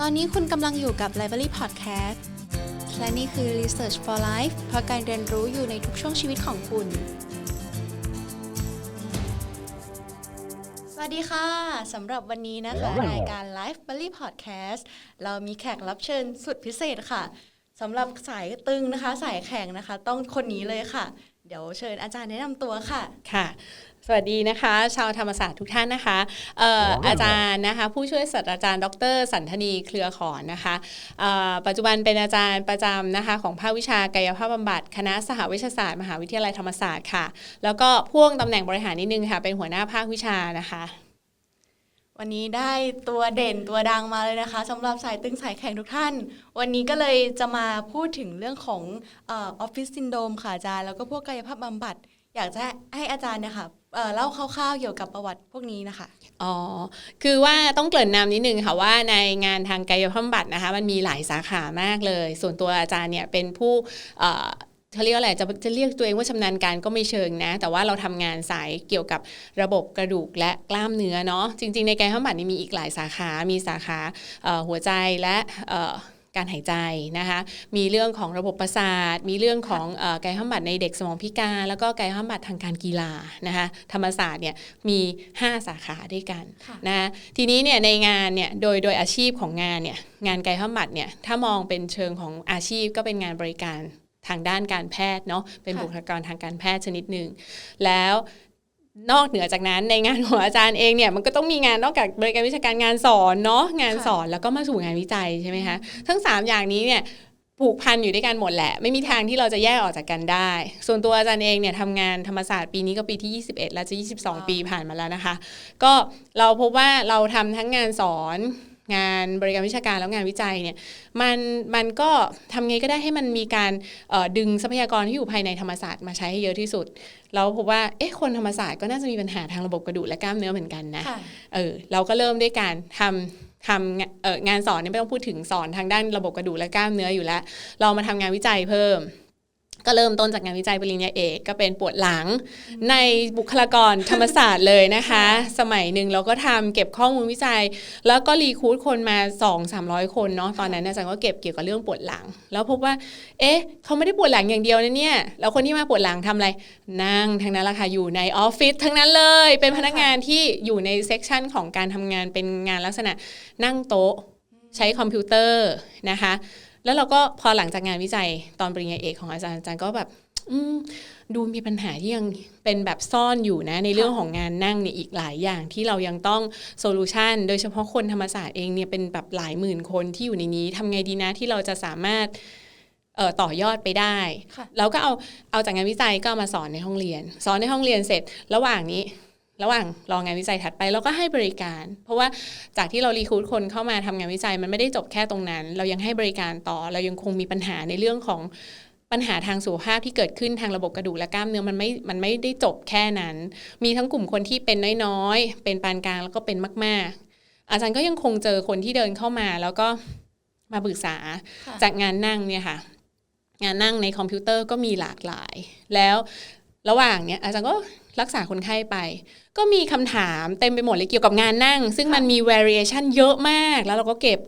ตอนนี้คุณกำลังอยู่กับ Library Podcast และนี่คือ Research for Life เพราะการเรียนรู้อยู่ในทุกช่วงชีวิตของคุณ สวัสดีค่ะ สำหรับวันนี้นะคะรายการ Library Podcast เรามีแขกรับเชิญสุดพิเศษค่ะสำหรับสายตึงนะคะ สายแข็งนะคะ ต้องคนนี้เลยค่ะ เดี๋ยวเชิญอาจารย์แนะนำตัวค่ะ ค่ะ สวัสดีนะคะ ชาวธรรมศาสตร์ทุกท่านนะคะเอ่ออาจารย์นะคะผู้ช่วยศาสตราจารย์ ดร สันธนีเครือขอนนะคะเอ่อปัจจุบันเป็นอาจารย์ประจำนะคะของภาควิชากายภาพบำบัดคณะสหวิชาศาสตร์ มหาวิทยาลัยธรรมศาสตร์ค่ะ แล้วก็พ่วงตำแหน่งบริหารนิดนึงค่ะ เป็นหัวหน้าภาควิชานะคะวันนี้ได้ตัวเด่นตัวดังมาเลยนะคะสำหรับสายตึงสายแข็งทุกท่าน วันนี้ก็เลยจะมาพูดถึงเรื่องของออฟฟิศซินโดมค่ะอาจารย์ แล้วก็พวกกายภาพบำบัด อยากจะให้อาจารย์เนี่ยค่ะ เล่าคร่าวๆเกี่ยวกับประวัติพวกนี้นะคะ อ๋อ คือว่าต้องเกริ่นนำนิดนึงค่ะว่าในงานทางกายภาพบำบัดนะคะ มันมีหลายสาขามากเลย ส่วนตัวอาจารย์เนี่ยเป็นผู้เอ่อเขาเรียกว่าอะไรจะจะเรียกตัวเองว่าชำนาญการก็ไม่เชิงนะ แต่ว่าเราทำงานสายเกี่ยวกับระบบกระดูกและกล้ามเนื้อเนาะจริง ๆ ในกายภาพบำบัดนี่มีอีกหลายสาขา มีสาขาหัวใจและ การหายใจนะคะ มีเรื่องของระบบประสาท มีเรื่องของเออกายภาพบำบัดในเด็กสมองพิการ แล้วก็กายภาพบำบัดทางการกีฬานะคะธรรมศาสตร์เนี่ยมี 5 สาขาด้วยกันค่ะนะทีนี้เนี่ยในงานเนี่ยโดยโดยอาชีพของงานเนี่ยงานกายภาพบำบัดเนี่ยถ้ามองเป็นเชิงของอาชีพก็เป็นงานบริการทางด้านการแพทย์เนาะเป็นค่ะบุคลากรทางการแพทย์ชนิดหนึ่งแล้ว นอกเหนือจากนั้นในงานของอาจารย์เองเนี่ยมันก็ต้องมีงานนอกจากบริการวิชาการงานสอนเนาะงานสอนแล้วก็มาสู่งานวิจัยใช่ไหมคะทั้งสามอย่างนี้เนี่ยผูกพันอยู่ด้วยกันหมดแหละ ไม่มีทางที่เราจะแยกออกจากกันได้ ส่วนตัวอาจารย์เองเนี่ยทำงานธรรมศาสตร์ปีนี้ก็ปีที่ 21 แล้วจะ 22 ปีผ่านมาแล้วนะคะ ก็เราพบว่าเราทำทั้งงานสอน งานบริการวิชาการแล้วงานวิจัยเนี่ยมันมันก็ทำไงก็ได้ให้มันมีการเอ่อดึงทรัพยากรที่อยู่ภายในธรรมศาสตร์มาใช้ให้เยอะที่สุดเราพบว่าเอ๊ะคนธรรมศาสตร์ก็น่าจะมีปัญหาทางระบบกระดูกและกล้ามเนื้อเหมือนกันนะค่ะเออเราก็เริ่มด้วยการทำทำงานเอองานสอนเนี่ยไม่ต้องพูดถึงสอนทางด้านระบบกระดูกและกล้ามเนื้ออยู่แล้ว เรามาทำงานวิจัยเพิ่ม ก็เริ่มต้นจากงานวิจัยปริญญาเอกก็เป็นปวดหลัง ในบุคลากรธรรมศาสตร์เลยนะคะ สมัยหนึ่งเราก็ทำเก็บข้อมูลวิจัย แล้วก็รีคูดคนมา 2 3 0 0 คนเนาะตอนนั้นอาจารย์ก็เก็บเกี่ยวกับเรื่องปวดหลัง แล้วพบว่า เอ๊ะเขาไม่ได้ปวดหลังอย่างเดียวนะเนี่ยแล้วคนที่มาปวดหลังทำอะไรนั่งทั้งนั้นละค่ะอยู่ในออฟฟิศทั้งนั้นเลย เป็นพนักงานที่อยู่ในเซกชันของการทำงานเป็นงานลักษณะนั่งโต๊ะใช้คอมพิวเตอร์นะคะ แล้วเราก็พอหลังจากงานวิจัยตอนปริญญาเอกของอาจารย์อาจารย์ก็แบบดูมีปัญหาที่ยังเป็นแบบซ่อนอยู่นะ ในเรื่องของงานนั่งเนี่ยอีกหลายอย่างที่เรายังต้องโซลูชันโดยเฉพาะคนธรรมศาสตร์เองเนี่ยเป็นแบบหลายหมื่นคนที่อยู่ในนี้ทำไงดีนะที่เราจะสามารถต่อยอดไปได้ค่ะเราก็เอาเอาจากงานวิจัยก็มาสอนในห้องเรียน สอนในห้องเรียนเสร็จ ระหว่างนี้ ระหว่างรองานวิจัยถัดไปเราก็ให้บริการ เพราะว่าจากที่เรารีคูดคนเข้ามาทำงานวิจัยมันไม่ได้จบแค่ตรงนั้น เรายังให้บริการต่อ เรายังคงมีปัญหาในเรื่องของปัญหาทางสุขภาพที่เกิดขึ้นทางระบบกระดูกและกล้ามเนื้อมันไม่มันไม่ได้จบแค่นั้น มีทั้งกลุ่มคนที่เป็นน้อยๆ เป็นปานกลางแล้วก็เป็นมาก ๆ อาจารย์ก็ยังคงเจอคนที่เดินเข้ามา แล้วก็มาปรึกษาค่ะจากงานนั่งเนี่ยค่ะ งานนั่งในคอมพิวเตอร์ก็มีหลากหลาย แล้วระหว่างเนี้ยอาจารย์ก็รักษาคนไข้ไป ก็มีคำถามเต็มไปหมดเลยเกี่ยวกับงานนั่ง ซึ่งมันมี variation เยอะมาก แล้วเราก็เก็บ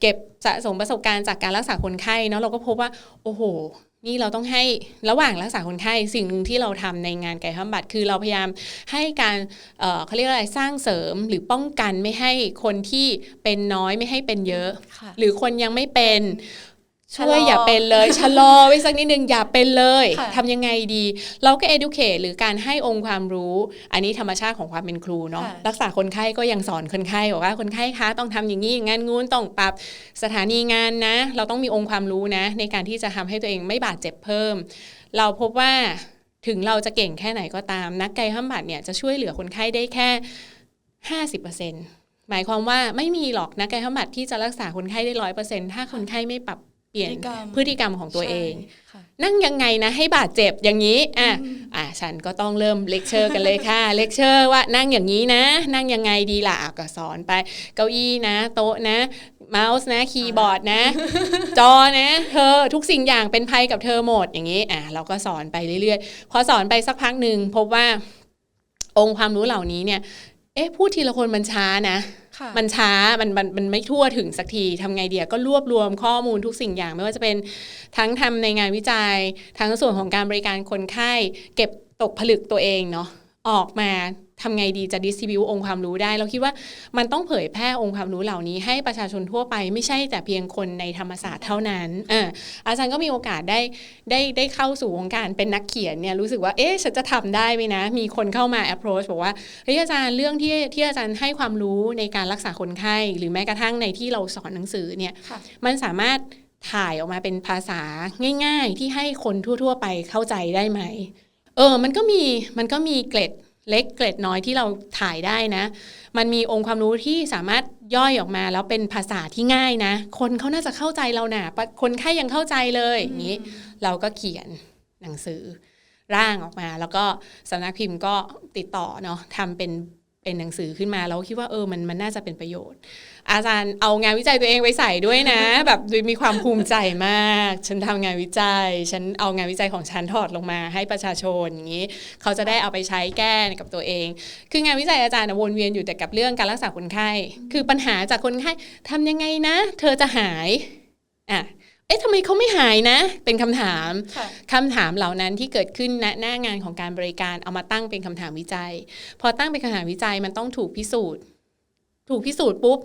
เก็บสะสมประสบการณ์จากการรักษาคนไข้เนาะเราก็พบว่า โอ้โห นี่เราต้องให้ระหว่างรักษาคนไข้สิ่งหนึ่งที่เราทำในงานกายภาพบำบัดคือเราพยายามให้การเอ่อเขาเรียกว่าอะไรสร้างเสริมหรือป้องกันไม่ให้คนที่เป็นน้อยไม่ให้เป็นเยอะค่ะหรือคนยังไม่เป็น ชะลอช่วยอย่าเป็นเลยชะลอไว้สักนิดนึงอย่าเป็นเลยค่ะทำยังไงดี เราก็ educate หรือการให้องค์ความรู้ อันนี้ธรรมชาติของความเป็นครูเนาะค่ะรักษาคนไข้ก็ยังสอนคนไข้บอกว่าคนไข้คะต้องทำอย่างนี้อย่างนั้นงูนต้องปรับสถานีงานนะ เราต้องมีองค์ความรู้นะ ในการที่จะทำให้ตัวเองไม่บาดเจ็บเพิ่ม เราพบว่าถึงเราจะเก่งแค่ไหนก็ตาม นักกายภาพบำบัดเนี่ยจะช่วยเหลือคนไข้ได้แค่50%หมายความว่าไม่มีหรอกนักกายภาพบำบัดที่จะรักษาคนไข้ได้ร้อยเปอร์เซ็นถ้าคนไข้ไม่ปรับ เปลี่ยนพฤติกรรมพฤติกรรมของตัวเองใช่ค่ะนั่งยังไงนะให้บาดเจ็บอย่างนี้อะอะฉันก็ต้องเริ่มเลคเชอร์กันเลยค่ะเลคเชอร์ว่านั่งอย่างนี้นะ นั่งยังไงดีล่ะอะก็สอนไป เก้าอี้นะ โต๊ะนะเมาส์นะคีย์บอร์ดนะ จอนะ เธอทุกสิ่งอย่างเป็นภัยกับเธอหมดอย่างนี้อะเราก็สอนไปเรื่อยๆ พอสอนไปสักพักหนึ่งพบว่าองค์ความรู้เหล่านี้เนี่ยเอ๊ะพูดทีละคนมันช้านะค่ะ มันช้ามันมันมันไม่ทั่วถึงสักทีทำไงเดียก็รวบรวมข้อมูลทุกสิ่งอย่าง ไม่ว่าจะเป็นทั้งทำในงานวิจัย ทั้งส่วนของการบริการคนไข้ เก็บตกผลึกตัวเองเนาะ ออกมาทำไงดีจะดิสทิบิวองค์ความรู้ได้ เราคิดว่ามันต้องเผยแพร่องค์ความรู้เหล่านี้ให้ประชาชนทั่วไปไม่ใช่แต่เพียงคนในธรรมศาสตร์เท่านั้นอ่าอาจารย์ก็มีโอกาสได้ได้ได้เข้าสู่วงการเป็นนักเขียนเนี่ยรู้สึกว่าเอ๊ะฉันจะทำได้ไหมนะ มีคนเข้ามา approach บอกว่าเฮ้ยอาจารย์เรื่องที่ที่อาจารย์ให้ความรู้ในการรักษาคนไข้ หรือแม้กระทั่งในที่เราสอนหนังสือเนี่ยค่ะมันสามารถถ่ายออกมาเป็นภาษาง่าย ๆ ที่ให้คนทั่ว ๆ ไปเข้าใจได้ไหม เออมันก็มีมันก็มีเกล็ดเล็กเกล็ดน้อยที่เราถ่ายได้นะ มันมีองค์ความรู้ที่สามารถย่อยออกมาแล้วเป็นภาษาที่ง่ายนะ คนเขาน่าจะเข้าใจเรานะ่ะปะคนไข้ยังเข้าใจเลยอย่างนี้ เราก็เขียนหนังสือร่างออกมา แล้วก็สำนักพิมพ์ก็ติดต่อเนาะทำเป็น เป็นหนังสือขึ้นมาแล้วคิดว่าเออมันมันน่าจะเป็นประโยชน์ อาจารย์เอางานวิจัยตัวเองไปใส่ด้วยนะ แบบมีความภูมิใจมาก ฉันทำงานวิจัย ฉันเอางานวิจัยของฉันถอดลงมาให้ประชาชนอย่างนี้ เขาจะได้เอาไปใช้แก้กับตัวเอง คืองานวิจัยอาจารย์วนเวียนอยู่แต่กับเรื่องการรักษาคนไข้ คือปัญหาจากคนไข้ทำยังไงนะ เธอจะหายอะ เอ๊ะทำไมเขาไม่หายนะ เป็นคำถามค่ะคำถามเหล่านั้นที่เกิดขึ้นณหน้างานของการบริการเอามาตั้งเป็นคำถามวิจัย พอตั้งเป็นคำถามวิจัยมันต้องถูกพิสูจน์ ถูกพิสูจน์ปุ๊บ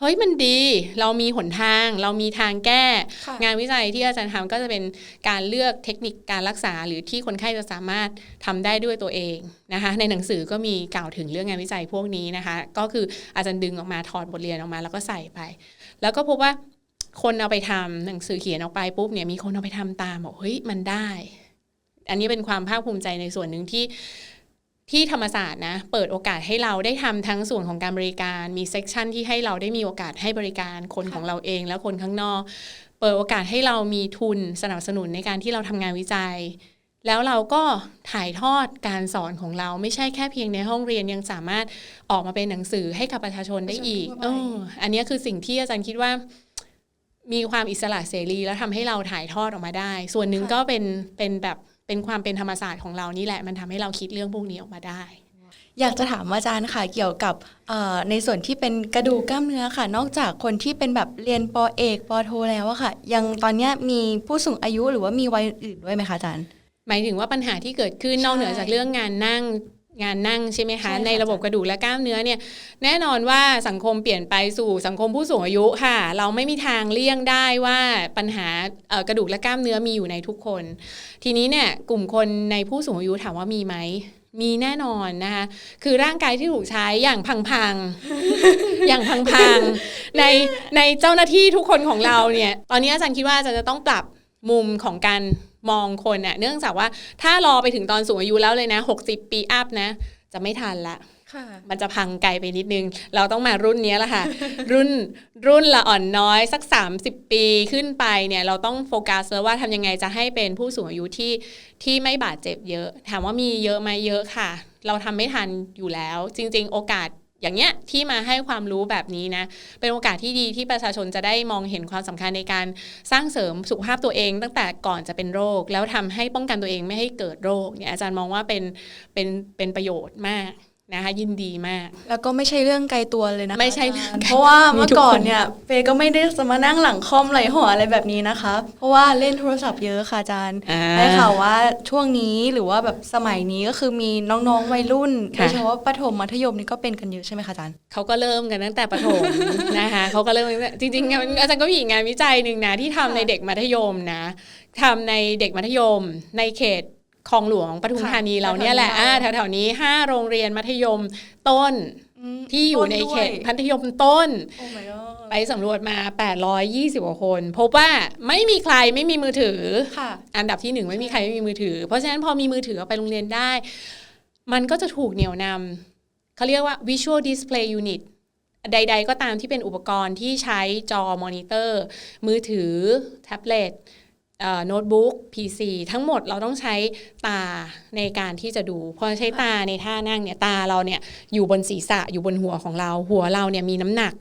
เฮ้ยมันดีเรามีหนทาง เรามีทางแก้ค่ะงานวิจัยที่อาจารย์ทำก็จะเป็นการเลือกเทคนิคการรักษา หรือที่คนไข้จะสามารถทำได้ด้วยตัวเองนะคะในหนังสือก็มีกล่าวถึงเรื่องงานวิจัยพวกนี้นะคะ ก็คืออาจารย์ดึงออกมาถอดบทเรียนออกมาแล้วก็ใส่ไป แล้วก็พบว่า คนเอาไปทำหนังสือเขียนออกไปปุ๊บเนี่ยมีคนเอาไปทำตามบอกเฮ้ยมันได้ อันนี้เป็นความภาคภูมิใจในส่วนหนึ่งที่ที่ธรรมศาสตร์นะเปิดโอกาสให้เราได้ทำทั้งส่วนของการบริการ มีเซกชันที่ให้เราได้มีโอกาสให้บริการคนค่ะของเราเองและคนข้างนอก เปิดโอกาสให้เรามีทุนสนับสนุนในการที่เราทำงานวิจัย แล้วเราก็ถ่ายทอดการสอนของเราไม่ใช่แค่เพียงในห้องเรียนยังสามารถออกมาเป็นหนังสือให้กับประชาชนได้อีกประชาชนทั่วไปเอออันนี้คือสิ่งที่อาจารย์คิดว่า มีความอิสระเสรี แล้วทำให้เราถ่ายทอดออกมาได้ ส่วนหนึ่งก็เป็นเป็นแบบเป็นความเป็นธรรมศาสตร์ของเรานี่แหละ มันทำให้เราคิดเรื่องพวกนี้ออกมาได้ อยากจะถามอาจารย์ค่ะ เกี่ยวกับเอ่อในส่วนที่เป็นกระดูกกล้ามเนื้อค่ะ นอกจากคนที่เป็นแบบเรียนปอเอกปอโทแล้วอะค่ะ ยังตอนเนี้ยมีผู้สูงอายุหรือว่ามีวัยอื่นด้วยไหมคะอาจารย์หมายถึงว่าปัญหาที่เกิดขึ้นใช่นอกเหนือจากเรื่องงานนั่ง งานนั่งใช่ไหมใช่คะค่ะในระบบกระดูกและกล้ามเนื้อเนี่ยแน่นอนว่าสังคมเปลี่ยนไปสู่สังคมผู้สูงอายุค่ะ เราไม่มีทางเลี่ยงได้ว่าปัญหาเอ่อกระดูกและกล้ามเนื้อมีอยู่ในทุกคน ทีนี้เนี่ยกลุ่มคนในผู้สูงอายุถามว่ามีไหมมีแน่นอนนะคะคือร่างกายที่ถูกใช้อย่างพังๆ อย่างพังๆ ในในเจ้าหน้าที่ทุกคนของเราเนี่ย ตอนนี้อาจารย์คิดว่าอาจารย์จะต้องปรับมุมของการ มองคนน่ะ เนื่องจากว่าถ้ารอไปถึงตอนสูงอายุแล้วเลยนะ60 ปีอัพนะ จะไม่ทันละค่ะมันจะพังไกลไปนิดนึง เราต้องมารุ่นเนี้ยแหละค่ะ รุ่นรุ่นละอ่อนน้อยสัก 30 ปีขึ้นไปเนี่ยเราต้องโฟกัสแล้วว่าทำยังไงจะให้เป็นผู้สูงอายุที่ที่ไม่บาดเจ็บเยอะ ถามว่ามีเยอะไหมเยอะค่ะ เราทำไม่ทันอยู่แล้ว จริง ๆ โอกาส อย่างเนี้ยที่มาให้ความรู้แบบนี้นะ เป็นโอกาสที่ดีที่ประชาชนจะได้มองเห็นความสำคัญในการสร้างเสริมสุขภาพตัวเอง ตั้งแต่ก่อนจะเป็นโรค แล้วทำให้ป้องกันตัวเองไม่ให้เกิดโรคเนี่ยอาจารย์มองว่าเป็นเป็นเป็นประโยชน์มาก นะคะยินดีมาก แล้วก็ไม่ใช่เรื่องไกลตัวเลยนะคะไม่ใช่อาเรื่จาองรย์ไกลเพราะว่ามีเมื่อทุกก่อนคนเนี่ยเฟย์ก็ไม่ได้จะมานั่งหลังคอมไหลหัวอะไรแบบนี้นะคะ เพราะว่าเล่นโทรศัพท์เยอะค่ะอาจารย์อ่าได้ข่าวว่าช่วงนี้หรือว่าแบบสมัยนี้ก็คือมีน้องๆวัยรุ่นโดค่ะยเฉพาะประถมมัธยมนี่ก็เป็นกันเยอะใช่ไหมคะอาจารย์เขาก็เริ่มกันตั้งแต่ประถมนะคะเขาก็เริ่มตั้งแต่จริงๆงานอาจารย์ก็มีอีกงานวิจัยหนึ่งนะที่ทำค่ะในเด็กมัธยมนะทำในเด็กมัธยม ในเขต คลองหลวงปทุมค่ะธานีเราเนี่ยแหละแถวๆนี้อ่าเราแถวๆนี้ 5 โรงเรียนมัธยมต้นอืมที่อยู่ในเขตต้นด้วยมัธยมต้นโอ้ my god ไปสำรวจมา 820กว่าคน พบว่าไม่มีใครไม่มีมือถือค่ะอันดับที่หนึ่งไม่มีใครไม่มีมือถือ เพราะฉะนั้นพอมีมือถือเอาไปโรงเรียนได้ มันก็จะถูกเหนี่ยวนำเขาเรียกว่า visual display unit ใด ๆ ก็ตามที่เป็นอุปกรณ์ที่ใช้จอมอนิเตอร์ มือถือ แท็บเล็ต โน้ตบุ๊ก PC ทั้งหมดเราต้องใช้ตาในการที่จะดูพอใช้ตาในท่านั่งเนี่ยตาเราเนี่ยอยู่บนศีรษะอยู่บนหัวของเรา หัวเราเนี่ยมีน้ำหนัก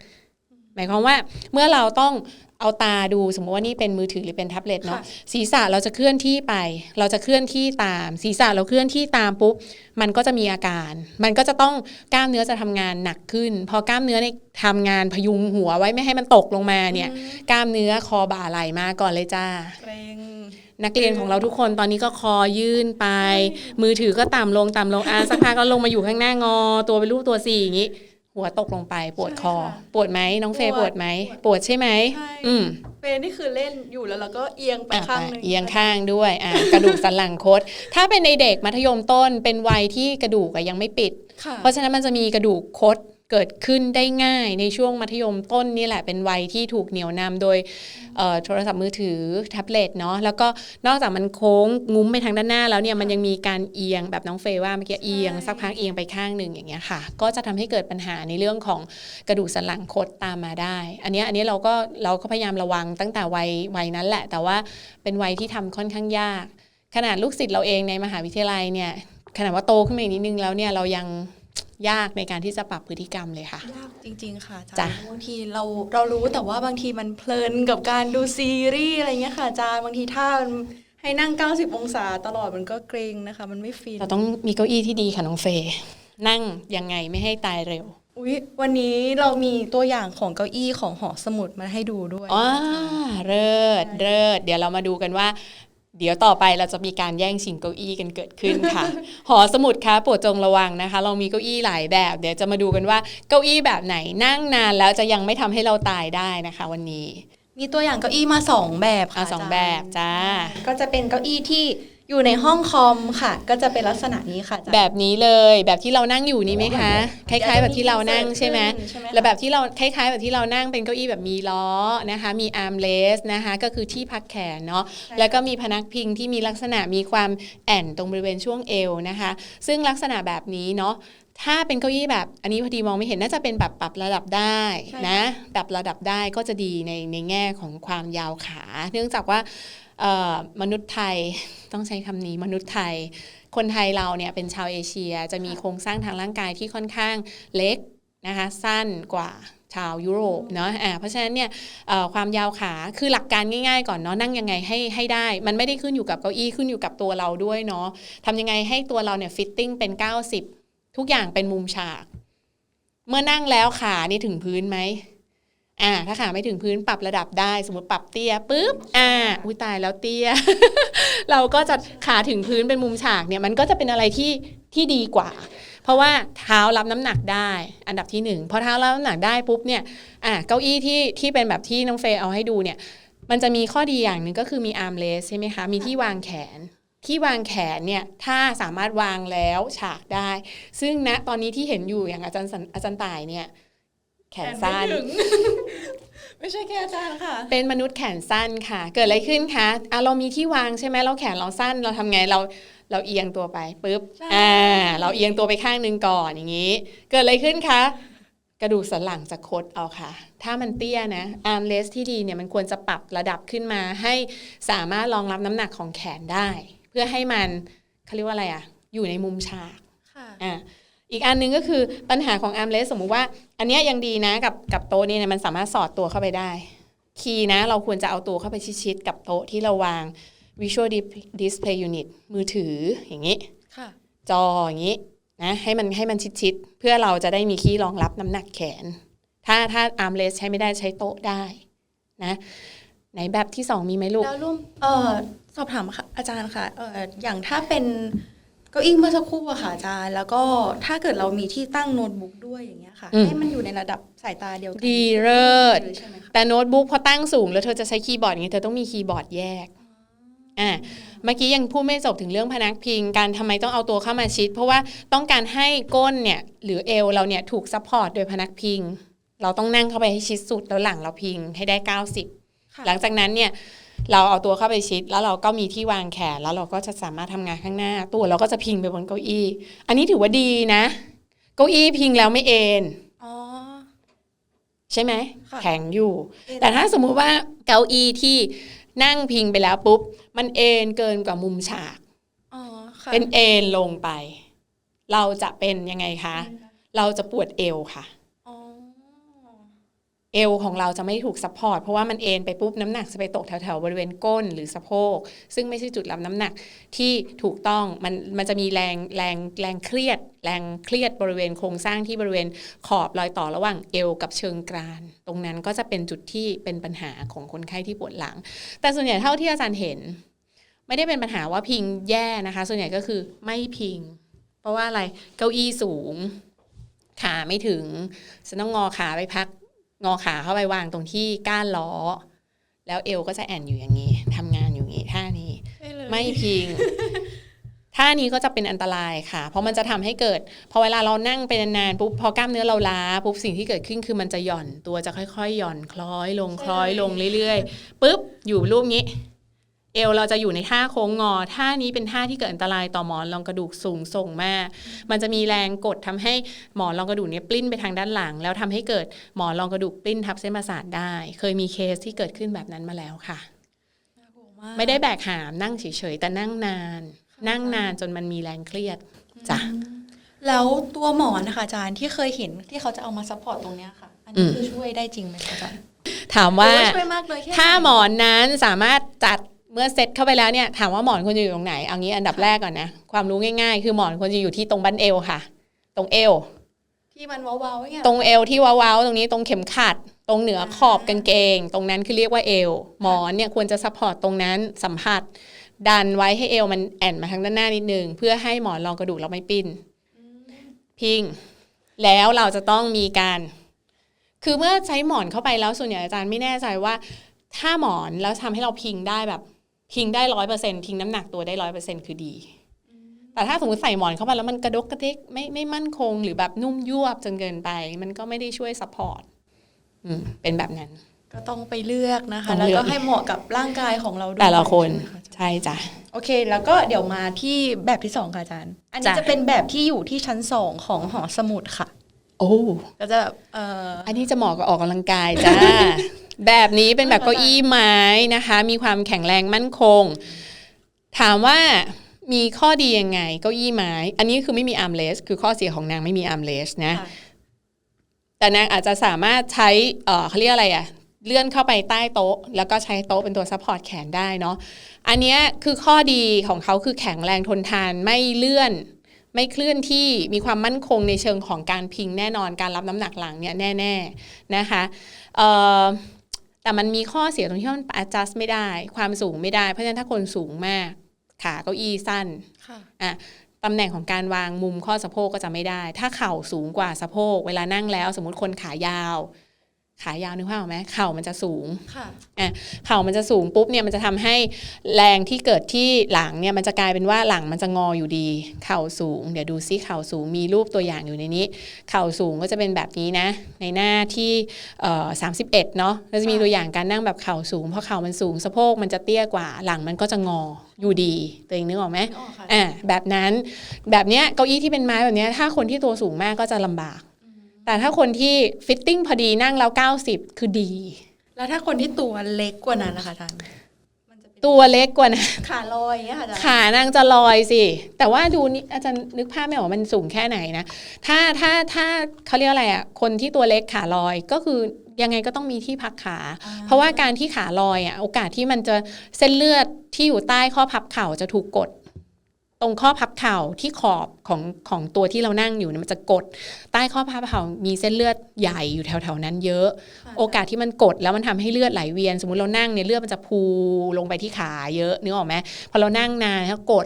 หมายความว่าเมื่อเราต้อง เอาตาดูสมมติว่านี่เป็นมือถือหรือเป็นแท็บเล็ตเนาะค่ะศีรษะเราจะเคลื่อนที่ไป เราจะเคลื่อนที่ตาม ศีรษะเราเคลื่อนที่ตามปุ๊บมันก็จะมีอาการ มันก็จะต้องกล้ามเนื้อจะทำงานหนักขึ้น พอกล้ามเนื้อในทำงานพยุงหัวไว้ไม่ให้มันตกลงมาเนี่ย กล้ามเนื้อคอบ่าไหลมาก่อนเลยจ้าเกรงนักเรียนของเราทุกคนตอนนี้ก็คอยื่นไป มือถือก็ต่ำลงต่ำลงอะสักพักก็ลงมาอยู่ข้างหน้างอ ตัวเป็นรูปตัวสี่อย่างนี้ หัวตกลงไปปวดคอ ปวดไหมน้องเฟย์ปวดไหมปวดใช่ไหมใช่อืมเป็นนี่คือเล่นอยู่แล้วเราก็เอียงไปอะข้างไปหนึงเอียงข้างด้วยอะกระดูกสันหลังคดถ้าเป็นในเด็กมัธยมต้นเป็นวัยที่กระดูกอะยังไม่ปิดค่ะเพราะฉะนั้นมันจะมีกระดูกคด เกิดขึ้นได้ง่ายในช่วงมัธยมต้นนี่แหละเป็นวัยที่ถูกเหนี่ยวนำโดยโทรศัพท์มือถือแท็บเล็ตเนาะแล้วก็นอกจากมันโค้งงุ้มไปทางด้านหน้าแล้วเนี่ยมันยังมีการเอียงแบบน้องเฟย์ว่าเมื่อกี้เอียงสักพักเอียงไปข้างหนึ่งอย่างเงี้ยค่ะ ก็จะทำให้เกิดปัญหาในเรื่องของกระดูกสันหลังคดตามมาได้ อันนี้อันนี้เราก็เราก็พยายามระวังตั้งแต่วัยวัยนั้นแหละ แต่ว่าเป็นวัยที่ทำค่อนข้างยาก ขนาดลูกศิษย์เราเองในมหาวิทยาลัยเนี่ยขนาดว่าโตขึ้นมาอีกนิดนึงแล้วเนี่ยเรายัง ยากในการที่จะปรับพฤติกรรมเลยค่ะ ยากจริง ๆ ค่ะอาจารจ้ะย์บางทีเราเรารู้แต่ว่าบางทีมันเพลินกับการดูซีรีส์อะไรเงี้ยค่ะอาจารย์บางทีถ้ามันให้นั่ง 90 องศาตลอดมันก็เกรงนะคะ มันไม่ฟินเราต้องมีเก้าอี้ที่ดีค่ะน้องเฟย์นั่งยังไงไม่ให้ตายเร็วอุ๊ยวันนี้เรามีตัวอย่างของเก้าอี้ของหอสมุดมาให้ดูด้วยอ๋อเลิศเลิศเดี๋ยวเรามาดูกันว่า เดี๋ยวต่อไปเราจะมีการแย่งชิงเก้าอี้กันเกิดขึ้นค่ะ หอสมุดคะโปรดจงระวังนะคะ เรามีเก้าอี้หลายแบบ เดี๋ยวจะมาดูกันว่าเก้าอี้แบบไหนนั่งนานแล้วจะยังไม่ทำให้เราตายได้นะคะ วันนี้ มีตัวอย่างเก้าอี้มาสองแบบค่ะเอาสองแบบจ้า ก็จะเป็นเก้าอี้ที่ อยู่ในห้องคอมค่ะ ก็จะเป็นลักษณะนี้ค่ะอาจารย์ แบบนี้เลยแบบที่เรานั่งอยู่นี่ไหมคะ คล้ายๆ แบบที่เรานั่งใช่ไหมใช่ไหมคะ แล้วแบบที่เราคล้าย ๆ แบบที่เรานั่งเป็นเก้าอี้แบบมีล้อนะคะ มีอาร์มเลสนะคะก็คือที่พักแขนเนาะแล้วก็มีพนักพิงที่มีลักษณะมีความแอนตรงบริเวณช่วงเอวนะคะ ซึ่งลักษณะแบบนี้เนาะ ถ้าเป็นเก้าอี้แบบ อันนี้พอดีมองไม่เห็นน่าจะเป็นแบบปรับระดับได้นะปรับระดับได้ก็จะดีในในแง่ของความยาวขา เนื่องจากว่าเอ่อมนุษย์ไทยต้องใช้คำนี้มนุษย์ไทย คนไทยเราเนี่ยเป็นชาวเอเชียจะมีโครงสร้างทางร่างกายที่ค่อนข้างเล็กนะคะสั้นกว่าชาวยุโรปเนาะอ่าเพราะฉะนั้นเนี่ยเอ่อความยาวขาคือหลักการง่าย ๆ ก่อนเนาะนั่งยังไงให้ให้ได้ มันไม่ได้ขึ้นอยู่กับเก้าอี้ขึ้นอยู่กับตัวเราด้วยเนาะทำยังไงให้ตัวเราเนี่ยฟิตติ้งเป็น 90 ทุกอย่างเป็นมุมฉาก เมื่อนั่งแล้วขานี่ถึงพื้นไหมอ่า ถ้าขาไม่ถึงพื้นปรับระดับได้ สมมติปรับเตี้ยปุ๊บอ่าอุ้ยตายแล้วเตี้ย เราก็จะขาถึงพื้นเป็นมุมฉากเนี่ยมันก็จะเป็นอะไรที่ที่ดีกว่า เพราะว่าเท้ารับน้ำหนักได้ อันดับที่หนึ่งพอเท้ารับน้ำหนักได้ปุ๊บเนี่ยอะเก้าอี้ที่ที่เป็นแบบที่น้องเฟย์เอาให้ดูเนี่ย มันจะมีข้อดีอย่างหนึ่งก็คือมีอาร์มเลสใช่ไหมคะมีที่วางแขน ที่วางแขนเนี่ยถ้าสามารถวางแล้วฉากได้ ซึ่งณตอนนี้ที่เห็นอยู่อย่างอาจารย์สันอาจารย์ต่ายเนี่ยแขนสั้นไม่ถึงไม่ใช่แค่อาจารย์ค่ะ เป็นมนุษย์แขนสั้นค่ะ เกิดอะไรขึ้นคะอะเรามีที่วางใช่ไหมเราแขนเราสั้นเราทำไงเราเราเอียงตัวไปปุ๊บใช่อ่าเราเอียงตัวไปข้างหนึ่งก่อนอย่างนี้ เกิดอะไรขึ้นคะกระดูกสันหลังจะคดเอาค่ะ ถ้ามันเตี้ยนะอาร์มเลสที่ดีเนี่ยมันควรจะปรับระดับขึ้นมาให้สามารถรองรับน้ำหนักของแขนได้ เพื่อให้มันเขาเรียกว่าอะไรอะอยู่ในมุมฉากค่ะอะอีกอันหนึงก็คือปัญหาของอาร์มเลสสมมุติว่า อันเนี้ยยังดีนะกับกับโต๊ะเนี่ยมันสามารถสอดตัวเข้าไปได้ คีย์นะเราควรจะเอาตัวเข้าไปชิดๆกับโต๊ะที่เราวาง Visual Display Unit มือถืออย่างนี้ค่ะจออย่างนี้นะให้มันให้มันชิดๆเพื่อเราจะได้มีที่รองรับน้ำหนักแขน ถ้าถ้าอาร์มเลสใช้ไม่ได้ใช้โต๊ะได้นะ ไหนแบบที่สองมีไหมลูกแล้วร่วมเอ่อสอบถามค่ะอาจารย์ค่ะเอ่ออย่างถ้าเป็นเก้าอี้เมื่อสักครู่อะค่ะอาจารย์ แล้วก็ถ้าเกิดเรามีที่ตั้งโน้ตบุ๊กด้วยอย่างเงี้ยค่ะอืมให้มันอยู่ในระดับสายตาเดียวกัดีเลิศเลยใช่ไหมคะแต่โน้ตบุ๊กพอตั้งสูงแล้วเธอจะใช้คีย์บอร์ดอย่างนี้เธอต้องมีคีย์บอร์ดแยกอะเมื่อกี้ยังพูดไม่จบถึงเรื่องพนักพิง การทำไมต้องเอาตัวเข้ามาชิด เพราะว่าต้องการให้ก้นเนี่ยหรือเอวเราเนี่ยถูกซัพพอร์ตโดยพนักพิง เราต้องนั่งเข้าไปให้ชิดสุดแล้วหลังเราพิงให้ได้ 90ค่ะ หลังจากนั้นเนี่ยเราเอาตัวเข้าไปชิด แล้วเราก็มีที่วางแขน แล้วเราก็จะสามารถทำงานข้างหน้า ตัวเราก็จะพิงไปบนเก้าอี้ อันนี้ถือว่าดีนะ เก้าอี้พิงแล้วไม่เอ็นอ๋อใช่ไหมค่ะแข็งอยู่ แต่ถ้าสมมุติว่าเก้าอี้ที่นั่งพิงไปแล้วปุ๊บ มันเอนเกินกว่ามุมฉากอ๋อค่ะเป็นเอนลงไป เราจะเป็นยังไงคะ เราจะปวดเอวค่ะอ๋อ เอวของเราจะไม่ถูกซัพพอร์ตเพราะว่ามันเอ็นไปปุ๊บน้ำหนักจะไปตกแถวๆ บริเวณก้นหรือสะโพก ซึ่งไม่ใช่จุดรับน้ำหนักที่ถูกต้องมันมันจะมีแรงแรงแรงเครียด แรงเครียดบริเวณโครงสร้างที่บริเวณขอบรอยต่อระหว่างเอวกับเชิงกราน ตรงนั้นก็จะเป็นจุดที่เป็นปัญหาของคนไข้ที่ปวดหลัง แต่ส่วนใหญ่เท่าที่อาจารย์เห็น ไม่ได้เป็นปัญหาว่าพิงแย่นะคะ ส่วนใหญ่ก็คือไม่พิง เพราะว่าอะไรเก้าอี้สูง ขาไม่ถึงฉันต้องงอขาไปพัก งอขาเข้าไปวางตรงที่ก้านล้อ แล้วเอวก็จะแอนอยู่อย่างนี้ทำงานอยู่อย่างนี้ท่านี้ ไม่พิงท่านี้ก็จะเป็นอันตรายค่ะ เพราะมันจะทำให้เกิด พอเวลาเรานั่งไปนานๆปุ๊บพอกล้ามเนื้อเราล้าปุ๊บสิ่งที่เกิดขึ้นคือมันจะหย่อนตัวจะค่อยๆ หย่อนคล้อยลงคล้อยลงเรื่อยๆปุ๊บอยู่รูปนี้ เอวเราจะอยู่ในท่าโค้งงอ ท่านี้เป็นท่าที่เกิดอันตรายต่อหมอนรองกระดูกสูงส่งมาก มันจะมีแรงกดทำให้หมอนรองกระดูกเนี่ยปลิ้นไปทางด้านหลัง แล้วทำให้เกิดหมอนรองกระดูกปลิ้นทับเส้นประสาทได้ เคยมีเคสที่เกิดขึ้นแบบนั้นมาแล้วค่ะ ไม่ได้แบกหามนั่งเฉยๆแต่นั่งนาน นั่งนานจนมันมีแรงเครียดจ้ะแล้วตัวหมอนนะคะอาจารย์ที่เคยเห็นที่เขาจะเอามาซัพพอร์ตตรงเนี้ยค่ะ อันนี้อืมคือช่วยได้จริงไหมคะอาจารย์ถามว่าหรือช่วยมากเลยแค่ไหนถ้าหมอนนั้นสามารถจัดเมื่อเซ็ตเข้าไปแล้วเนี่ยถามว่าหมอนควรจะอยู่ตรงไหนเอางี้อันดับแรกก่อนนะความรู้ง่าย ๆ คือหมอนควรจะอยู่ที่ตรงบั้นเอวค่ะ ตรงเอว ที่มันเว้าๆอย่างเงี้ยตรงเอวที่เว้าๆตรงนี้ตรงเข็มขัด ตรงเหนือขอบกางเกง ตรงนั้นคือเรียกว่าเอวหมอนเนี่ยควรจะซัพพอร์ตตรงนั้นสัมผัส ดันไว้ให้เอวมันแอนมาทางด้านหน้านิดนึงเพื่อให้หมอนรองกระดูกเราไม่ปิ้นพิง แล้วเราจะต้องมีการ คือเมื่อใช้หมอนเข้าไปแล้วส่วนใหญ่อาจารย์ไม่แน่ใจว่า ถ้าหมอนแล้วทำให้เราพิงได้แบบ พิงได้ร้อยเปอร์เซ็นทิ้งน้ำหนักตัวได้ร้อยเปอร์เซ็นคือดี แต่ถ้าสมมติใส่หมอนเข้าไปแล้วมันกระดกกระเดกไม่ไม่มั่นคง หรือแบบนุ่มยวบจนเกินไป มันก็ไม่ได้ช่วยซัพพอร์ตอืมเป็นแบบนั้น ก็ต้องไปเลือกนะคะต้องแล้วเลือกก็ให้เหมาะกับร่างกายของเราด้วยแต่ละคนใช่ไหมคะใช่จ้ะโอเค แล้วก็เดี๋ยวมาที่แบบที่สองค่ะอาจารย์ อันนี้จ้ะจะเป็นแบบที่อยู่ที่ชั้นสองของหอสมุดค่ะ โอ้ก็จะแบบเอ่ออันนี้จะเหมาะกับออกกำลังกายจ้า แบบนี้เป็นแบบเก้าอี้ไม้นะคะ มีความแข็งแรงมั่นคง ถามว่ามีข้อดียังไงเก้าอี้ไม้ อันนี้คือไม่มีอาร์มเลส คือข้อเสียของนางไม่มีอาร์มเลสนะค่ะแต่นางอาจจะสามารถใช้เอ่อเขาเรียกอะไรอะเลื่อนเข้าไปใต้โต๊ะ แล้วก็ใช้โต๊ะเป็นตัวซัพพอร์ตแขนได้เนาะอันเนี้ยคือข้อดีของเขาคือแข็งแรงทนทานไม่เลื่อนไม่เคลื่อนที่มีความมั่นคงในเชิงของการพิงแน่นอนการรับน้ำหนักหลังเนี่ยแน่ ๆ นะคะเอ่อ แต่มันมีข้อเสียตรงที่มัน adjust ไม่ได้ ความสูงไม่ได้ เพราะฉะนั้นถ้าคนสูงมาก ขาเก้าอี้สั้นค่ะอะตำแหน่งของการวางมุมข้อสะโพกก็จะไม่ได้ ถ้าเข่าสูงกว่าสะโพก เวลานั่งแล้ว สมมติคนขายาว ขายาวนึกภาพออกไหมเข่ามันจะสูงค่ะเข่ามันจะสูงปุ๊บเนี่ยมันจะทำให้แรงที่เกิดที่หลังเนี่ยมันจะกลายเป็นว่าหลังมันจะงออยู่ดี เข่าสูง เดี๋ยวดูซิเข่าสูงมีรูปตัวอย่างอยู่ในนี้ เข่าสูงก็จะเป็นแบบนี้นะ ในหน้าที่เอ่อ31เนาะแล้วจะมีค่ะตัวอย่างการนั่งแบบเข่าสูงเพราะเข่ามันสูงสะโพกมันจะเตี้ยกว่าหลังมันก็จะงออยู่ดีตัวเองนึกออกไหมนึกออกค่ะอ่าแบบนั้นแบบเนี้ยเก้าอี้ที่เป็นไม้แบบเนี้ยถ้าคนที่ตัวสูงมากก็จะลำบาก แต่ถ้าคนที่ฟิตติ้งพอดีนั่งแล้ว 90 คือดี แล้วถ้าคนที่ตัวเล็กกว่านั้นนะคะอาจารย์มันจะเป็นตัวเล็กกว่านะขาลอยอย่างเงี้ยค่ะอาจารย์ขานางจะลอยสิ แต่ว่าดูนี่อาจารย์นึกภาพไม่ออกว่ามันสูงแค่ไหนนะ ถ้าถ้าถ้าเขาเรียกอะไรอะ คนที่ตัวเล็กขาลอยก็คือยังไงก็ต้องมีที่พักขาอ่เพราะว่าการที่ขาลอยอะโอกาสที่มันจะเส้นเลือดที่อยู่ใต้ข้อพับเข่าจะถูกกด ตรงข้อพับเข่าที่ขอบของของตัวที่เรานั่งอยู่เนี่ยมันจะกด ใต้ข้อพับเข่ามีเส้นเลือดใหญ่อยู่แถวๆนั้นเยอะค่ะโอกาสที่มันกดแล้วมันทำให้เลือดไหลเวียน สมมติเรานั่งเนี่ยเลือดมันจะพูลงไปที่ขาเยอะนึกออกไหมพอเรานั่งนานแล้วกด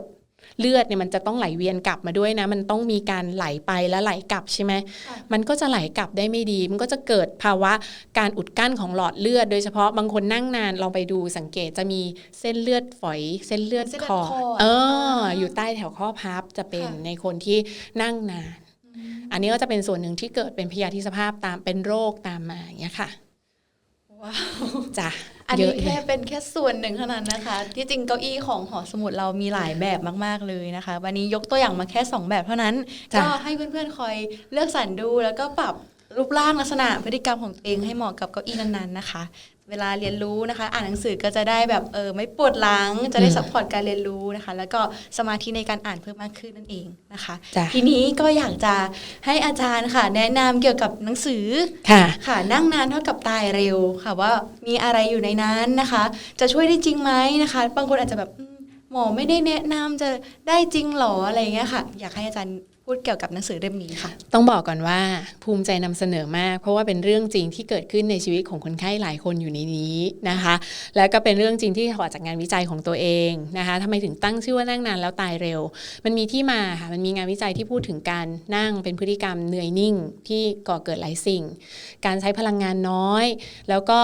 เลือดเนี่ยมันจะต้องไหลเวียนกลับมาด้วยนะ มันต้องมีการไหลไปแล้วไหลกลับใช่ไหมค่ะมันก็จะไหลกลับได้ไม่ดี มันก็จะเกิดภาวะการอุดกั้นของหลอดเลือด โดยเฉพาะบางคนนั่งนานลองไปดูสังเกตจะมีเส้นเลือดฝอย เส้นเลือดเส้นเลืคออดคอเอออ่าอยู่ใต้แถวข้อพับจะเป็นค่ะในคนที่นั่งนาน อันนี้ก็จะเป็นส่วนหนึ่งที่เกิดเป็นพยาธิสภาพตามเป็นโรคตามมาอย่างเงี้ยค่ะว้าวจ้ะ อันเยนี้อะเลแค่ยเป็นแค่ส่วนหนึ่งเท่านั้นนะคะ ที่จริงเก้าอี้ของหอสมุดเรามีหลายแบบมาก ๆเลยนะคะ วันนี้ยกตัวอย่างมาแค่ 2 แบบเท่านั้นจ้ะก็ให้เพื่อนๆคอยเลือกสรรดูแล้วก็ปรับรูปร่างลักษณะพฤติกรรมของตัวเองให้เหมาะกับเก้าอี้นั้นๆนะคะเวลาเรียนรู้นะคะ อ่านหนังสือก็จะได้แบบเออไม่ปวดหลัง จะได้อืมซัพพอร์ตการเรียนรู้นะคะ แล้วก็สมาธิในการอ่านเพิ่มมากขึ้นนั่นเองนะคะจ้ะทีนี้ก็อยากจะให้อาจารย์ค่ะ แนะนำเกี่ยวกับหนังสือค่ะค่ะ นั่งนานเท่ากับตายเร็วค่ะว่ามีอะไรอยู่ในนั้นนะคะ จะช่วยได้จริงไหมนะคะ บางคนอาจจะแบบอืมหมอไม่ได้แนะนำจะได้จริงหรออะไรอย่างเงี้ยค่ะ อยากให้อาจารย์ พูดเกี่ยวกับหนังสือเล่มนี้ค่ะ ต้องบอกก่อนว่าภูมิใจนำเสนอมาก เพราะว่าเป็นเรื่องจริงที่เกิดขึ้นในชีวิตของคนไข้หลายคนอยู่ในนี้นะคะ แล้วก็เป็นเรื่องจริงที่ถอดจากงานวิจัยของตัวเองนะคะทำไมถึงตั้งชื่อว่านั่งนานแล้วตายเร็ว มันมีที่มาค่ะมันมีงานวิจัยที่พูดถึงการนั่งเป็นพฤติกรรมเหนื่อยนิ่งที่ก่อเกิดหลายสิ่ง การใช้พลังงานน้อย แล้วก็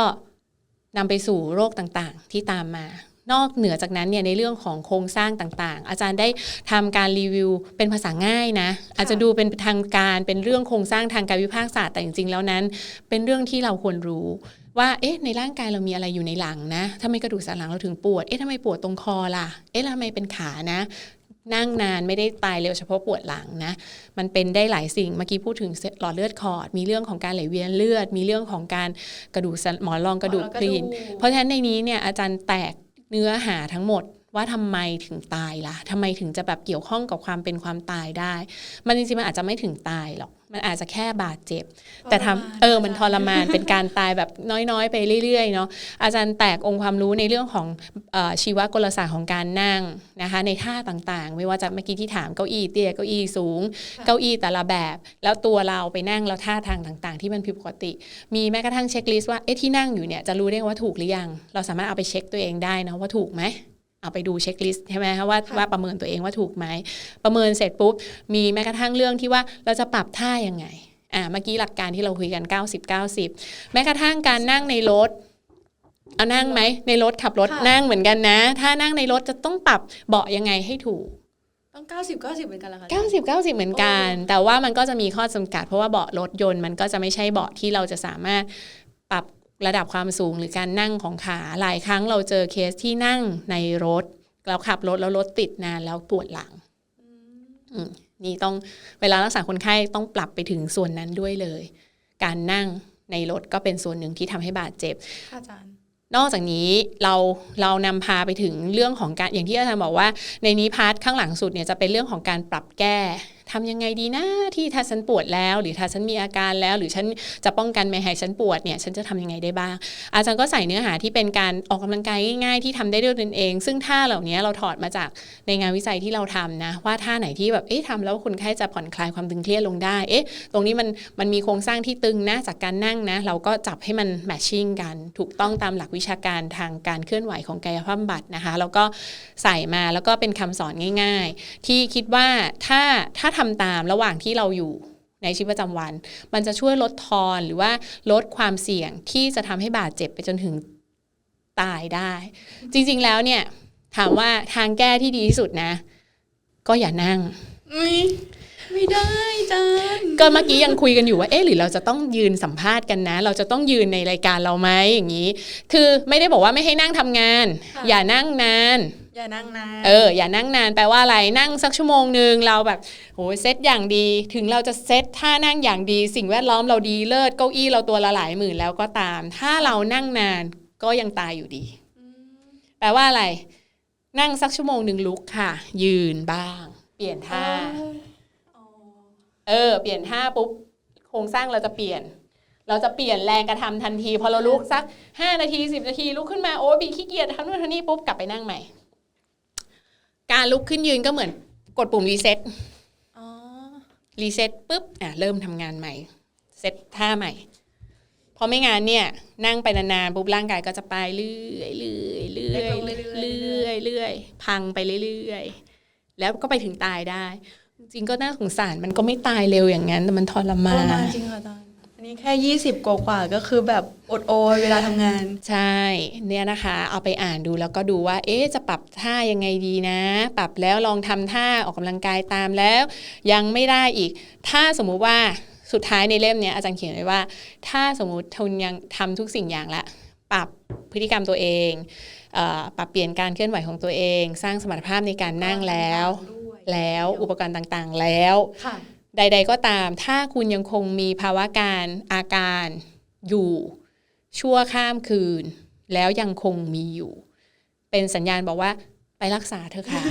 นำไปสู่โรคต่างๆ ที่ตามมา นอกเหนือจากนั้นเนี่ยในเรื่องของโครงสร้างต่างๆ อาจารย์ได้ทำการรีวิวเป็นภาษาง่ายนะ อาจจะดูเป็นทางการเป็นเรื่องโครงสร้างทางการวิพากษศาสตร์แต่จริงๆแล้วนั้น เป็นเรื่องที่เราควรรู้ว่าเอ๊ะในร่างกายเรามีอะไรอยู่ในหลังนะทำไมกระดูกสันหลังเราถึงปวดเอ๊ะทำไมปวดตรงคอล่ะ เอ๊ะทำไมเป็นขานะนั่งนานไม่ได้ตายเร็วเฉพาะปวดหลังนะ มันเป็นได้หลายสิ่ง เมื่อกี้พูดถึงหลอดเลือดขอด มีเรื่องของการไหลเวียนเลือด มีเรื่องของการกระดูกหมอนรองกระดูกหมอนรองพลีน เพราะฉะนั้นในนี้เนี่ยอาจารย์แตก เนื้อหาทั้งหมด ว่าทำไมถึงตายล่ะทำไมถึงจะแบบเกี่ยวข้องกับความเป็นความตายได้ มันจริงๆมันอาจจะไม่ถึงตายหรอก มันอาจจะแค่บาดเจ็บ แต่ทำเออมันทรมานเป็นการตายแบบน้อยๆ ไปเรื่อยๆเนาะอาจารย์แตกองค์ความรู้ในเรื่องของเออชีวกลศาสตร์ของการนั่งนะคะ ในท่าต่างๆ ไม่ว่าจะเมื่อกี้ที่ถามเก้าอี้เตี้ยเก้าอี้สูง เก้าอี้แต่ละแบบ แล้วตัวเราไปนั่งแล้วท่าทางต่างๆ ที่มันผิดปกติ มีแม้กระทั่งเช็คลิสต์ว่าเอ๊ะที่นั่งอยู่เนี่ยจะรู้ได้ว่าถูกหรือยัง เราสามารถเอาไปเช็คตัวเองได้นะว่าถูกไหม เอาไปดูเช็คลิสต์ใช่ไหมคะว่าค่ะว่าประเมินตัวเองว่าถูกไหมประเมินเสร็จปุ๊บมีแม้กระทั่งเรื่องที่ว่าเราจะปรับท่ายังไงอ่าเมื่อกี้หลักการที่เราคุยกัน 90 90 แม้กระทั่งการนั่งในรถเอานั่งไหมในรถขับรถค่ะนั่งเหมือนกันนะ ถ้านั่งในรถจะต้องปรับเบาะยังไงให้ถูกต้อง 90 90 เหมือนกันเหรอคะ90 90 เหมือนกัน แต่ว่ามันก็จะมีข้อจำกัดเพราะว่าเบาะรถยนต์มันก็จะไม่ใช่เบาะที่เราจะสามารถปรับ ระดับความสูงหรือการนั่งของขาหลายครั้งเราเจอเคสที่นั่งในรถเราขับรถแล้วรถติดนานแล้วปวดหลังอืมนี่ต้องเวลารักษาคนไข้ต้องปรับไปถึงส่วนนั้นด้วยเลย การนั่งในรถก็เป็นส่วนหนึ่งที่ทำให้บาดเจ็บค่ะอาจารย์นอกจากนี้เราเรานำพาไปถึงเรื่องของการอย่างที่อาจารย์บอกว่า ในนี้พาร์ทข้างหลังสุดเนี่ยจะเป็นเรื่องของการปรับแก้ ทำยังไงดีนะที่ถ้าฉันปวดแล้ว หรือถ้าฉันมีอาการแล้ว หรือฉันจะป้องกันไม่ให้ฉันปวดเนี่ยฉันจะทำยังไงได้บ้าง อาจารย์ก็ใส่เนื้อหาที่เป็นการออกกำลังกายง่ายๆที่ทำได้ด้วยตนเอง ซึ่งท่าเหล่านี้เราถอดมาจากในงานวิจัยที่เราทำนะว่าท่าไหนที่แบบเอ๊ะทำแล้วคนไข้จะผ่อนคลายความตึงเครียดลงได้เอ๊ะตรงนี้มันมันมีโครงสร้างที่ตึงนะจากการนั่งนะเราก็จับให้มันแมทชิ่งกัน ถูกต้องตามหลักวิชาการทางการเคลื่อนไหวของกายภาพบำบัดนะคะแล้วก็ใส่มาแล้วก็เป็นคำสอนง่าย ๆ ที่คิดว่าถ้าถ้าทำตามระหว่างที่เราอยู่ในชีวิตประจำวัน มันจะช่วยลดทอนหรือว่าลดความเสี่ยงที่จะทำให้บาดเจ็บไปจนถึงตายได้ จริง ๆ แล้วเนี่ย ถามว่าทางแก้ที่ดีที่สุดนะ ก็อย่านั่งไม่ไม่ได้อาจารย์ก็เมื่อกี้ยังคุยกันอยู่ว่าเอ๊ะหรือเราจะต้องยืนสัมภาษณ์กันนะ เราจะต้องยืนในรายการเราไหมอย่างนี้ คือไม่ได้บอกว่าไม่ให้นั่งทำงานค่ะอย่านั่งนาน อย่านั่งนานเอออย่านั่งนานแปลว่าอะไรนั่งสักชั่วโมงหนึ่งเราแบบโอ้ยเซตอย่างดี ถึงเราจะเซตท่านั่งอย่างดี สิ่งแวดล้อมเราดีเลิศเก้าอี้เราตัวละหลายหมื่นแล้วก็ตาม ถ้าเรานั่งนานก็ยังตายอยู่ดี แปลว่าอะไร นั่งสักชั่วโมงหนึ่งลุกค่ะ ยืนบ้าง เปลี่ยนท่าอ๋อเออ เปลี่ยนท่าปุ๊บโครงสร้างเราจะเปลี่ยน เราจะเปลี่ยนแรงกระทำทันที พอเราลุกสักห้านาทีสิบนาทีลุกขึ้นมาโอ้บีขี้เกียจทำนู่นทำนี่ปุ๊บกลับไปนั่งใหม่ การลุกขึ้นยืนก็เหมือนกดปุ่มรีเซ็ตอ๋อรีเซ็ตปุ๊บอะเริ่มทำงานใหม่ เซตท่าใหม่พอไม่งานเนี่ย นั่งไปนานๆปุ๊บร่างกายก็จะไปเรื่อยๆเรื่อยๆเรื่อยๆเรื่อยๆเรื่อยๆพังไปเรื่อยๆแล้วก็ไปถึงตายได้ จริงๆก็น่าสงสารมันก็ไม่ตายเร็วอย่างนั้นแต่มันทรทมารมานนจริงค่ะอาจารย์ อันนี้แค่ 20 กว่ากว่าๆก็คือแบบอดโอยเวลาทำงาน ใช่เนี่ยนะคะ เอาไปอ่านดูแล้วก็ดูว่า เอ๊ะจะปรับท่ายังไงดีนะ ปรับแล้วลองทำท่าออกกำลังกายตามแล้ว ยังไม่ได้อีก ถ้าสมมุติว่าสุดท้ายในเล่มเนี้ยอาจารย์เขียนไว้ว่า ถ้าสมมุติทุนยังทำทุกสิ่งอย่างละ ปรับพฤติกรรมตัวเองเออปรับเปลี่ยนการเคลื่อนไหวของตัวเอง สร้างสมรรถภาพในการนั่งแล้วแล้วอุปกรณ์ต่างๆแล้ว ค่ะ ใด ๆ ก็ตาม ถ้าคุณยังคงมีภาวะการอาการอยู่ชั่วข้ามคืน แล้วยังคงมีอยู่ เป็นสัญญาณบอกว่าไปรักษาเถอะค่ะ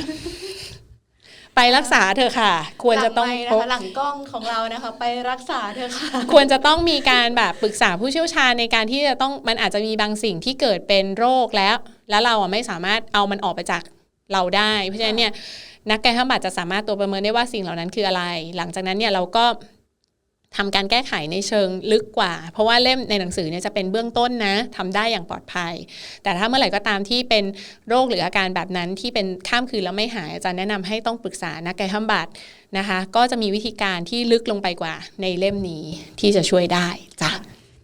ไปรักษาเถอะค่ะ ควรจะต้องหลัไมค์พนะบคะหลังกล้องของเรานะคะ ไปรักษาเถอะค่ะ ควรจะต้องมีการแบบปรึกษาผู้เชี่ยวชาญในการที่จะต้องมันอาจจะมีบางสิ่งที่เกิดเป็นโรคแล้ว แล้วเราอะไม่สามารถเอามันออกไปจากเราได้ เพราะฉะนั้นเนี่ย นักกายภาพบำบัดจะสามารถตัวประเมินได้ว่าสิ่งเหล่านั้นคืออะไร หลังจากนั้นเนี่ยเราก็ทำการแก้ไขในเชิงลึกกว่า เพราะว่าเล่มในหนังสือเนี่ยจะเป็นเบื้องต้นนะทำได้อย่างปลอดภัย แต่ถ้าเมื่อไหร่ก็ตามที่เป็นโรคหรืออาการแบบนั้นที่เป็นข้ามคืนแล้วไม่หายอาจารย์แนะนำให้ต้องปรึกษานักกายภาพบำบัดนะคะ ก็จะมีวิธีการที่ลึกลงไปกว่าในเล่มนี้ที่จะช่วยได้จ้ะ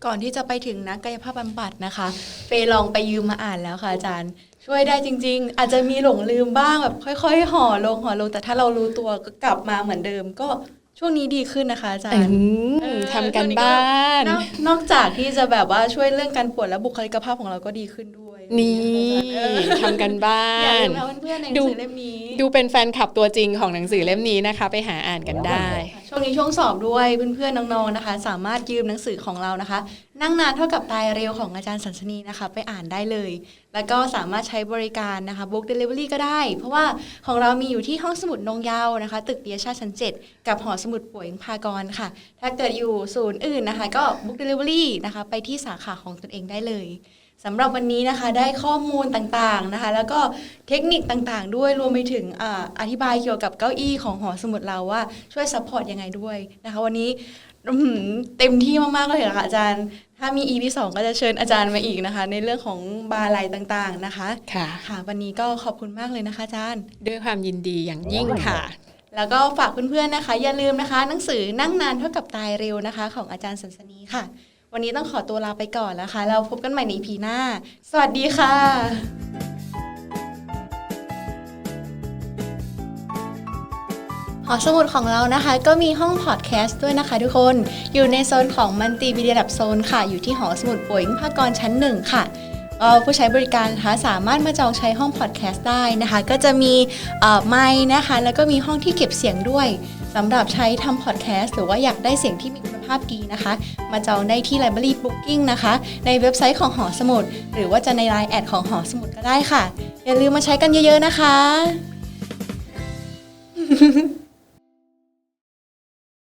ก่อนที่จะไปถึงนักกายภาพบำบัดนะคะเฟยลองไปยืมมาอ่านแล้วค่ะอาจารย์ ช่วยได้จริง ๆ อาจจะมีหลงลืมบ้างแบบค่อย ๆ ห่อลงห่อลง แต่ถ้าเรารู้ตัวก็กลับมาเหมือนเดิม ก็ช่วงนี้ดีขึ้นนะคะอาจารย์เออทำกันบ้าน นอกนอกจากที่จะแบบว่าช่วยเรื่องการปวดและบุคลิกภาพของเราก็ดีขึ้นด้วย นี่เออทำกันบ้าอย่าน ลืมนะเพื่อนๆในหนังสือเล่มนี้ดูเป็นแฟนคลับตัวจริงของหนังสือเล่มนี้นะคะ ไปหาอ่านกันได้ ช่วงนี้ช่วงสอบด้วยเพื่อนๆน้องๆนะคะ สามารถยืมหนังสือของเรานะคะ นั่งนานเท่ากับตายเร็วของอาจารย์สันสนีนะคะ ไปอ่านได้เลย แล้วก็สามารถใช้บริการนะคะ Book Delivery ก็ได้ เพราะว่าของเรามีอยู่ที่ห้องสมุดนงเยาวนะคะ ตึกเดียชาติชั้น7กับหอสมุดป่วยพากรค่ะ ถ้าเกิดอยู่ศูนย์อื่นนะคะ ก็ Book Delivery นะคะ ไปที่สาขาของตนเองได้เลย สำหรับวันนี้นะคะได้ข้อมูลต่างๆนะคะ แล้วก็เทคนิคต่างๆ ด้วยรวมไปถึงอาอธิบายเกี่ยวกับเก้าอี้ของหอสมุดเราว่าช่วยซัพพอร์ตยังไงด้วยนะคะ วันนี้อื้อหือเต็มที่มากๆเลยนะคะอาจารย์ ถ้ามี EP สองก็จะเชิญอาจารย์มาอีกนะคะ ในเรื่องของบาลัยต่างๆนะคะค่ะค่ะ วันนี้ก็ขอบคุณมากเลยนะคะอาจารย์ ด้วยความยินดีอย่างยิ่งค่ะแล้วก็ฝากเพื่อนๆนะคะ อย่าลืมนะคะ หนังสือนั่งนานเท่ากับตายเร็วนะคะ ของอาจารย์สันสนีค่ะ วันนี้ต้องขอตัวลาไปก่อนแล้วค่ะเราพบกันใหม่ใน EP หน้า สวัสดีค่ะหอสมุดของเรานะคะก็มีห้องพอดแคสต์ด้วยนะคะทุกคน อยู่ในโซนของมัลติมีเดียดับโซนค่ะ อยู่ที่หอสมุดป่วยภากรชั้นหนึ่งค่ะผู้ใช้บริการนะคะสามารถมาจองใช้ห้องพอดแคสต์ได้นะคะ ก็จะมีไมค์นะคะ แล้วก็มีห้องที่เก็บเสียงด้วย สำหรับใช้ทำพอดแคสต์หรือว่าอยากได้เสียงที่มีคุณภาพดีนะคะ มาจองได้ที่ Library Booking นะคะ ในเว็บไซต์ของหอสมุด หรือว่าจะในไลน์แอดของหอสมุดก็ได้ค่ะ อย่าลืมมาใช้กันเยอะๆนะคะ